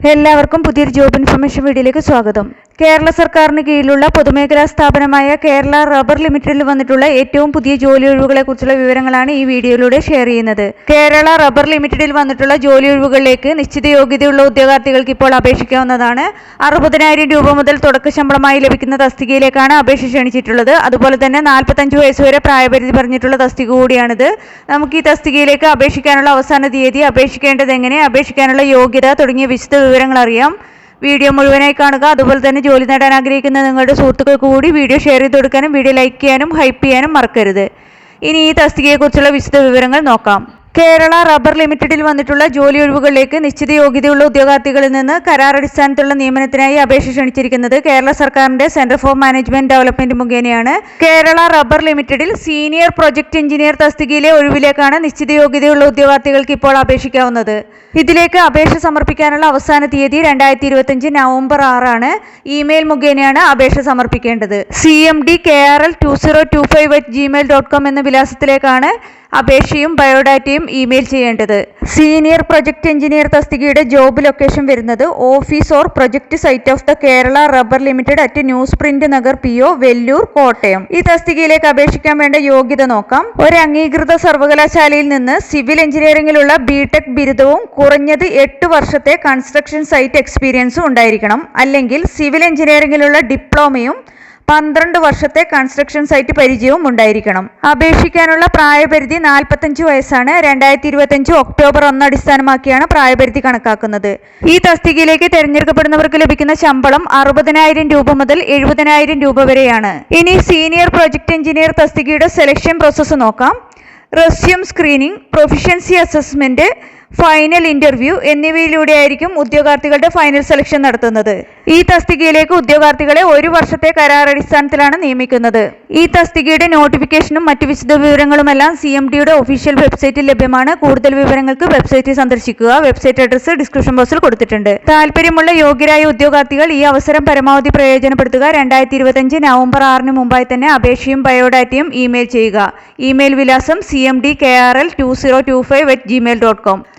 എല്ലാവർക്കും പുതിയൊരു job information വീഡിയോയിലേക്ക് സ്വാഗതം. കേരള സർക്കാരിന് കീഴിലുള്ള പൊതുമേഖലാ സ്ഥാപനമായ കേരള റബ്ബർ ലിമിറ്റഡിൽ വന്നിട്ടുള്ള ഏറ്റവും പുതിയ ജോലി ഒഴിവുകളെ കുറിച്ചുള്ള വിവരങ്ങളാണ് ഈ വീഡിയോയിലൂടെ ഷെയർ ചെയ്യുന്നത്. കേരള റബ്ബർ ലിമിറ്റഡിൽ വന്നിട്ടുള്ള ജോലി ഒഴിവുകളിലേക്ക് നിശ്ചിത യോഗ്യതയുള്ള ഉദ്യോഗാർത്ഥികൾക്ക് ഇപ്പോൾ അപേക്ഷിക്കാവുന്നതാണ്. അറുപതിനായിരം രൂപ മുതൽ തുടക്ക ശമ്പളമായി ലഭിക്കുന്ന തസ്തികയിലേക്കാണ് അപേക്ഷ ക്ഷണിച്ചിട്ടുള്ളത്. അതുപോലെ തന്നെ നാൽപ്പത്തഞ്ച് വയസ്സ് വരെ പ്രായപരിധി പറഞ്ഞിട്ടുള്ള തസ്തിക കൂടിയാണിത്. നമുക്ക് ഈ തസ്തികയിലേക്ക് അപേക്ഷിക്കാനുള്ള അവസാന തീയതി അപേക്ഷിക്കേണ്ടത് എങ്ങനെ അപേക്ഷിക്കാനുള്ള യോഗ്യത തുടങ്ങിയ വിശദ വിവരങ്ങൾ അറിയാം വീഡിയോ മുഴുവനായി കാണുക. അതുപോലെ തന്നെ ജോലി നേടാൻ ആഗ്രഹിക്കുന്ന നിങ്ങളുടെ സുഹൃത്തുക്കൾക്ക് കൂടി വീഡിയോ ഷെയർ ചെയ്ത് കൊടുക്കാനും വീഡിയോ ലൈക്ക് ചെയ്യാനും ഹൈപ്പ് ചെയ്യാനും മറക്കരുത്. ഇനി ഈ തസ്തികയെക്കുറിച്ചുള്ള വിശദ വിവരങ്ങൾ നോക്കാം. കേരള റബ്ബർ ലിമിറ്റഡിൽ വന്നിട്ടുള്ള ജോലി ഒഴിവുകളിലേക്ക് നിശ്ചിത യോഗ്യതയുള്ള ഉദ്യോഗാർത്ഥികളിൽ നിന്ന് കരാർ അടിസ്ഥാനത്തിലുള്ള നിയമനത്തിനായി അപേക്ഷ ക്ഷണിച്ചിരിക്കുന്നത് കേരള സർക്കാരിന്റെ സെന്റർ ഫോർ മാനേജ്മെന്റ് ഡെവലപ്മെന്റ് മുഖേനയാണ്. കേരള റബ്ബർ ലിമിറ്റഡിൽ സീനിയർ പ്രൊജക്ട് എഞ്ചിനീയർ തസ്തികയിലെ ഒഴിവിലേക്കാണ് നിശ്ചിത യോഗ്യതയുള്ള ഉദ്യോഗാർത്ഥികൾക്ക് ഇപ്പോൾ അപേക്ഷിക്കാവുന്നത്. ഇതിലേക്ക് അപേക്ഷ സമർപ്പിക്കാനുള്ള അവസാന തീയതി രണ്ടായിരത്തി ഇരുപത്തിയഞ്ച് നവംബർ ആറാണ്. ഇമെയിൽ മുഖേനയാണ് അപേക്ഷ സമർപ്പിക്കേണ്ടത്. C M D K R L two zero two five at Gmail dot com എന്ന വിലാസത്തിലേക്കാണ് അപേക്ഷയും ബയോഡാറ്റയും ഇമെയിൽ ചെയ്യേണ്ടത്. സീനിയർ പ്രൊജക്ട് എഞ്ചിനീയർ തസ്തികയുടെ ജോബ് ലൊക്കേഷൻ വരുന്നത് office or project site of the Kerala rubber limited at newsprint Nagar P O Velloor Kottayam. ഈ തസ്തികയിലേക്ക് അപേക്ഷിക്കാൻ വേണ്ട യോഗ്യത നോക്കാം. ഒരു അംഗീകൃത സർവകലാശാലയിൽ നിന്ന് സിവിൽ എഞ്ചിനീയറിംഗിലുള്ള ബിടെക് ബിരുദവും കുറഞ്ഞത് എട്ട് വർഷത്തെ കൺസ്ട്രക്ഷൻ സൈറ്റ് എക്സ്പീരിയൻസും ഉണ്ടായിരിക്കണം. അല്ലെങ്കിൽ സിവിൽ എഞ്ചിനീയറിംഗിലുള്ള ഡിപ്ലോമയും പന്ത്രണ്ട് വർഷത്തെ കൺസ്ട്രക്ഷൻ സൈറ്റ് പരിചയവും ഉണ്ടായിരിക്കണം. അപേക്ഷിക്കാനുള്ള പ്രായപരിധി നാൽപ്പത്തഞ്ച് വയസ്സാണ്. രണ്ടായിരത്തി ഇരുപത്തഞ്ച് ഒക്ടോബർ ഒന്ന് അടിസ്ഥാനമാക്കിയാണ് പ്രായപരിധി കണക്കാക്കുന്നത്. ഈ തസ്തികയിലേക്ക് തിരഞ്ഞെടുക്കപ്പെടുന്നവർക്ക് ലഭിക്കുന്ന ശമ്പളം അറുപതിനായിരം രൂപ മുതൽ എഴുപതിനായിരം രൂപ വരെയാണ്. ഇനി സീനിയർ പ്രൊജക്ട് എഞ്ചിനീയർ തസ്തികയുടെ സെലക്ഷൻ പ്രോസസ്സ് നോക്കാം. Resume screening proficiency assessment final interview എന്നിവയിലൂടെയായിരിക്കും ഉദ്യോഗാർത്ഥികളുടെ ഫൈനൽ സെലക്ഷൻ നടത്തുന്നത്. ഈ തസ്തികയിലേക്ക് ഉദ്യോഗാർത്ഥികളെ ഒരു വർഷത്തെ കരാർ അടിസ്ഥാനത്തിലാണ് നിയമിക്കുന്നത്. ഈ തസ്തികയുടെ നോട്ടിഫിക്കേഷനും മറ്റു വിശദ വിവരങ്ങളുമെല്ലാം സി എം ഡിയുടെ ഒഫീഷ്യൽ വെബ്സൈറ്റിൽ ലഭ്യമാണ്. കൂടുതൽ വിവരങ്ങൾക്ക് വെബ്സൈറ്റ് സന്ദർശിക്കുക. വെബ്സൈറ്റ് അഡ്രസ്സ് ഡിസ്ക്രിപ്ഷൻ ബോക്സിൽ കൊടുത്തിട്ടുണ്ട്. താല്പര്യമുള്ള യോഗ്യരായ ഉദ്യോഗാർത്ഥികൾ ഈ അവസരം പരമാവധി പ്രയോജനപ്പെടുത്തുക. രണ്ടായിരത്തി ഇരുപത്തഞ്ച് നവംബർ ആറിന് മുമ്പായി തന്നെ അപേക്ഷയും ബയോഡാറ്റയും ഇമെയിൽ ചെയ്യുക. ഇമെയിൽ വിലാസം C M D K R L two zero two five at Gmail dot com